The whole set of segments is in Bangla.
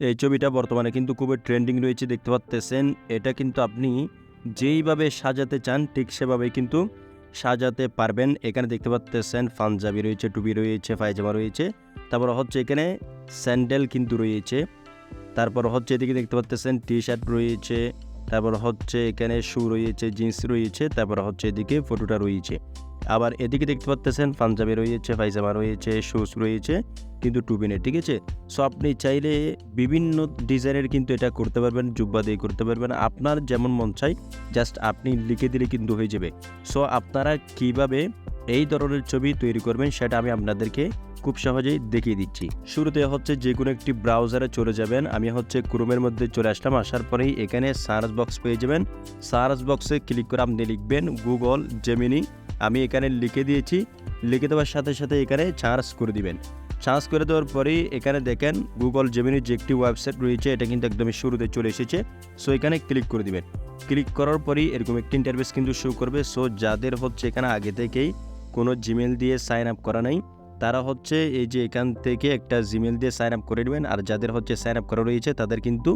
এই ছবিটা বর্তমানে কিন্তু খুবই ট্রেন্ডিং রয়েছে, দেখতে পাচ্তেছেন। এটা কিন্তু আপনি যেইভাবে সাজাতে চান, ঠিক সেভাবেই কিন্তু সাজাতে পারবেন। এখানে দেখতে পাচ্তেছেন, পাঞ্জাবি রয়েছে, টুপি রয়েছে, পায়জামা রয়েছে। তারপর হচ্ছে এখানে স্যান্ডেল কিন্তু রয়েছে। তারপর হচ্ছে এদিকে দেখতে পাচ্তেছেন টি শার্ট রয়েছে। তারপর হচ্ছে এখানে শু রয়েছে, জিন্স রয়েছে। তারপর হচ্ছে এদিকে ফটোটা রয়েছে। আবার এদিকে দেখতে পাচ্তেছেন, পাঞ্জাবি রয়েছে, পায়জামা রয়েছে শুজ রয়েছে, কিন্তু টুপি নেই ঠিক আছে? সো আপনি চাইলে বিভিন্ন ডিজাইনের কিন্তু এটা করতে পারবেন, জুব্বা দিয়ে করতে পারবেন। আপনার যেমন মন চাই জাস্ট আপনি লিখে দিলে কিন্তু হয়ে যাবে। সো আপনারা কীভাবে এই ধরনের ছবি তৈরি করবেন, সেটা আমি আপনাদেরকে খুব সহজেই দেখিয়ে দিচ্ছি। শুরুতে হচ্ছে যে কোনো একটি ব্রাউজারে চলে যাবেন। আমি হচ্ছে ক্রোমের মধ্যে চলে আসলাম, আসার পরেই এখানে সার্চ বক্স পেয়ে যাবেন। সার্চ বক্সে ক্লিক করে আপনি লিখবেন গুগল জেমিনি আমি এখানে লিখে দিয়েছি। লিখে দেওয়ার সাথে সাথে এখানে চার্জ করে দিবেন। চার্জ করে দেওয়ার পরেই এখানে দেখেন গুগল জেমিনির যে একটি ওয়েবসাইট রয়েছে, এটা কিন্তু একদমই শুরুতে চলে এসেছে। সো এখানে ক্লিক করে দিবেন। ক্লিক করার পরেই এরকম একটি ইন্টারভেস কিন্তু শো করবে। সো যাদের হচ্ছে এখানে আগে থেকেই কোনো জিমেল দিয়ে সাইন আপ করা নাই তারা হচ্ছে এই যে এখান থেকে একটা জিমেল দিয়ে সাইন আপ করে নেবেন। আর যাদের হচ্ছে সাইন আপ করা রয়েছে, তাদের কিন্তু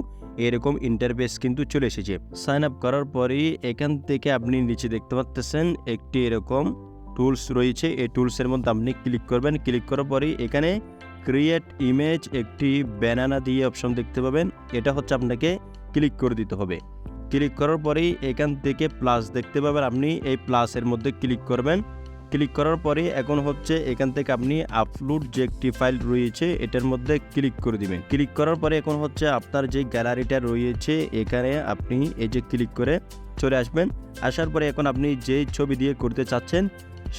এরকম ইন্টারফেস কিন্তু চলে এসেছে। সাইন আপ করার পরেই এখান থেকে আপনি নিচে দেখতে পাচ্তেছেন একটি এরকম টুলস রয়েছে। এই টুলসের মধ্যে আপনি ক্লিক করবেন। ক্লিক করার পরেই এখানে ক্রিয়েট ইমেজ একটি ব্যানানা দিয়ে অপশন দেখতে পাবেন। এটা হচ্ছে আপনাকে ক্লিক করে দিতে হবে। ক্লিক করার পরেই এখান থেকে প্লাস দেখতে পাবেন। আপনি এই প্লাসের মধ্যে ক্লিক করবেন। ক্লিক করার পরে এখন হচ্ছে এখান থেকে আপনি আপলোড যে একটি ফাইল রয়েছে, এটার মধ্যে ক্লিক করে দিবেন। ক্লিক করার পরে এখন হচ্ছে আপনার যে গ্যালারিটা রয়েছে, এখানে আপনি এই যে ক্লিক করে চলে আসবেন। আসার পরে এখন আপনি যেই ছবি দিয়ে করতে চাচ্ছেন,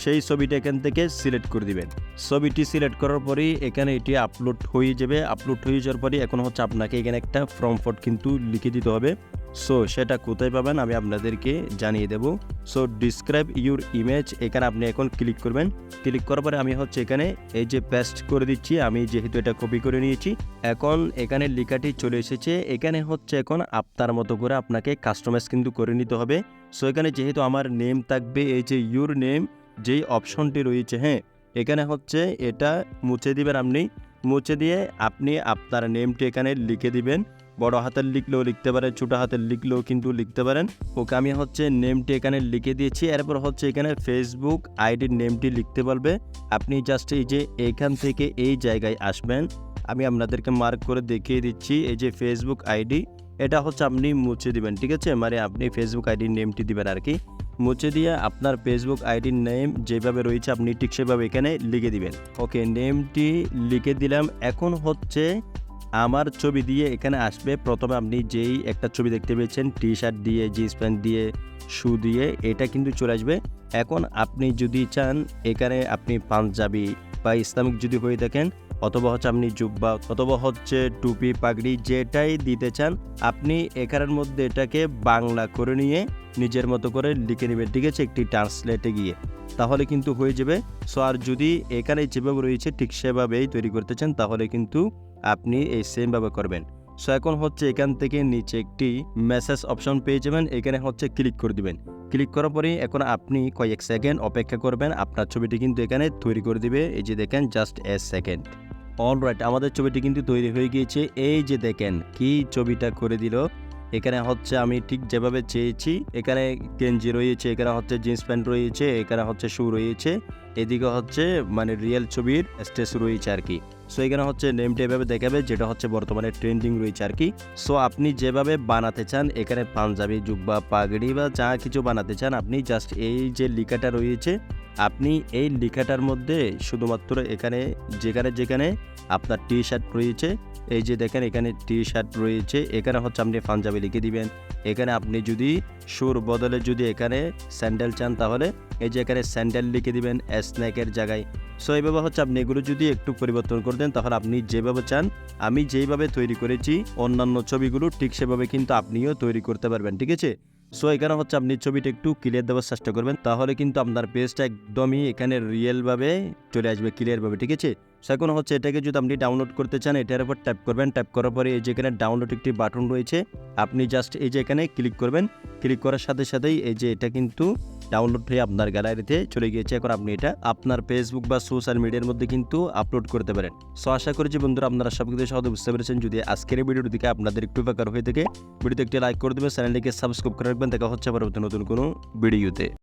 সেই ছবিটা এখান থেকে সিলেক্ট করে দিবেন। ছবিটি সিলেক্ট করার পরেই এখানে এটি আপলোড হয়ে যাবে। আপলোড হয়ে যাওয়ার পরে এখন হচ্ছে আপনাকে এখানে একটা ফর্ম ফট কিন্তু লিখে দিতে হবে। সো সেটা কোথায় পাবেন আমি আপনাদেরকে জানিয়ে দেব। সো ডিসক্রাইব ইউর ইমেজ এখানে আপনি এখন ক্লিক করবেন। ক্লিক করার পরে আমি হচ্ছে এখানে এই যে পেস্ট করে দিচ্ছি। আমি যেহেতু এটা কপি করে নিয়েছি, এখন এখানে লেখাটি চলে এসেছে। এখানে হচ্ছে এখন আপনার মতো করে আপনাকে কাস্টমাইজ কিন্তু করে নিতে হবে। সো এখানে যেহেতু আমার নেম থাকবে, এই যে ইউর নেম যেই অপশনটি রয়েছে হ্যাঁ এখানে হচ্ছে এটা মুছে দিবেন আপনি। মুছে দিয়ে আপনি আপনার নেমটি এখানে লিখে দিবেন। বড় হাতের লিখলেও লিখতে পারেন, ছোটো হাতের লিখলেও কিন্তু লিখতে পারেন। ওকে আমি হচ্ছে নেমটি এখানে লিখে দিয়েছি, এরপর হচ্ছে এখানে ফেসবুক আইডির নেমটি লিখতে পারবে আপনি জাস্ট এই যে এখান থেকে এই জায়গায় আসবেন, আমি আপনাদেরকে মার্ক করে দেখিয়ে দিচ্ছি, এই যে ফেসবুক আইডি, এটা হচ্ছে আপনি মুছে দিবেন, ঠিক আছে? মানে আপনি ফেসবুক আইডির নেমটি দিবেন আর কি। মুছে দিয়ে আপনার ফেসবুক আইডির নেম যেভাবে রয়েছে, আপনি ঠিক সেভাবে এখানে লিখে দিবেন। ওকে, নেমটি লিখে দিলাম। এখন হচ্ছে আমার ছবি দিয়ে এখানে আসবে। প্রথমে আপনি যেই একটা ছবি দেখতে পেয়েছেন টি শার্ট দিয়ে জিন্স প্যান্ট দিয়ে শু দিয়ে, এটা কিন্তু চলে আসবে। এখন আপনি যদি চান, এখানে আপনি পাঞ্জাবি বা ইসলামিক যদি হয়ে থাকেন, অথবা হচ্ছে আপনি জুব্বা, অথবা হচ্ছে টুপি, পাগড়ি যেটাই দিতে চান, আপনি এখানের মধ্যে এটাকে বাংলা করে নিয়ে নিজের মতো করে লিখে নেবেন, ঠিক আছে? একটি ট্রান্সলেটে গিয়ে। তাহলে কিন্তু হয়ে যাবে। সো আর যদি এখানে যেভাবে রয়েছে, ঠিক সেভাবেই তৈরি করতে চান, তাহলে কিন্তু আপনি এই সেমভাবে করবেন। সো এখন হচ্ছে এখান থেকে নিচে একটি মেসেজ অপশন পেয়ে যাবেন। এখানে হচ্ছে ক্লিক করে দিবেন। ক্লিক করার পরেই এখন আপনি কয়েক সেকেন্ড অপেক্ষা করবেন। আপনার ছবিটি কিন্তু এখানে তৈরি করে দিবে। এই যে দেখেন just a second all right আমাদের ছবিটি কিন্তু তৈরি হয়ে গিয়েছে। এই যে দেখেন, কি ছবিটা করে দিল। এখানে হচ্ছে আমি ঠিক যেভাবে চেয়েছি। এখানে গেঞ্জি রয়েছে, এখানে হচ্ছে জিন্স প্যান্ট রয়েছে, এখানে হচ্ছে শু রয়েছে। এদিকে হচ্ছে মানে রিয়েল ছবির স্টেজ রয়েছে আর কি। সো এখানে হচ্ছে নেমটা এভাবে দেখাবে, যেটা হচ্ছে বর্তমানে ট্রেন্ডিং রয়েছে আর কি। সো আপনি যেভাবে বানাতে চান, এখানে পাঞ্জাবি, জুব্বা, পাগড়ি বা যা কিছু বানাতে চান, আপনি জাস্ট এই যে লিখাটা রয়েছে আপনি এই লেখাটার মধ্যে শুধুমাত্র এখানে, যেখানে যেখানে আপনার টি শার্ট রয়েছে, এই যে দেখেন এখানে টি শার্ট রয়েছে, এখানে হচ্ছে আপনি পাঞ্জাবি লিখে দিবেন। এখানে আপনি যদি সুর বদলে যদি এখানে স্যান্ডেল চান তাহলে এই যে এখানে স্যান্ডেল লিখে দিবেন স্ন্যাকের জায়গায়। সো এইভাবে হচ্ছে আপনি এগুলো যদি একটু পরিবর্তন করে দেন তাহলে আপনি যেভাবে চান, আমি যেইভাবে তৈরি করেছি, অন্যান্য ছবিগুলো ঠিক সেভাবে কিন্তু আপনিও তৈরি করতে পারবেন, ঠিক আছে? সো এখানে হচ্ছে আপনি ছবিটা একটু ক্লিয়ার দেওয়ার চেষ্টা করবেন, তাহলে কিন্তু আপনার পেজটা একদমই এখানে রিয়েলভাবে চলে আসবে ক্লিয়ারভাবে ঠিক আছে? সো এখন হচ্ছে এটাকে যদি আপনি ডাউনলোড করতে চান, এটার উপর ট্যাপ করবেন ট্যাপ করার পরে এই যে এখানে ডাউনলোড একটি বাটন রয়েছে, আপনি জাস্ট এই যে এখানে ক্লিক করবেন ক্লিক করার সাথে সাথেই এই যে এটা কিন্তু ডাউনলোড হয়ে আপনার গ্যালারিতে চলে গিয়েছে। এখন আপনি এটা আপনার ফেসবুক বা সোশ্যাল মিডিয়ার মধ্যে কিন্তু আপলোড করতে পারেন। সো আশা করি যে বন্ধুরা আপনারা সব কিছু সহজে বুঝতে পেরেছেন। যদি আজকের এই ভিডিওটি দিকে আপনাদের একটু উপকার হয়ে থাকে ভিডিওতে একটি লাইক করে দেবেন চ্যানেলটিকে সাবস্ক্রাইব করে রাখবেন। দেখা হচ্ছে আবার নতুন কোনো ভিডিওতে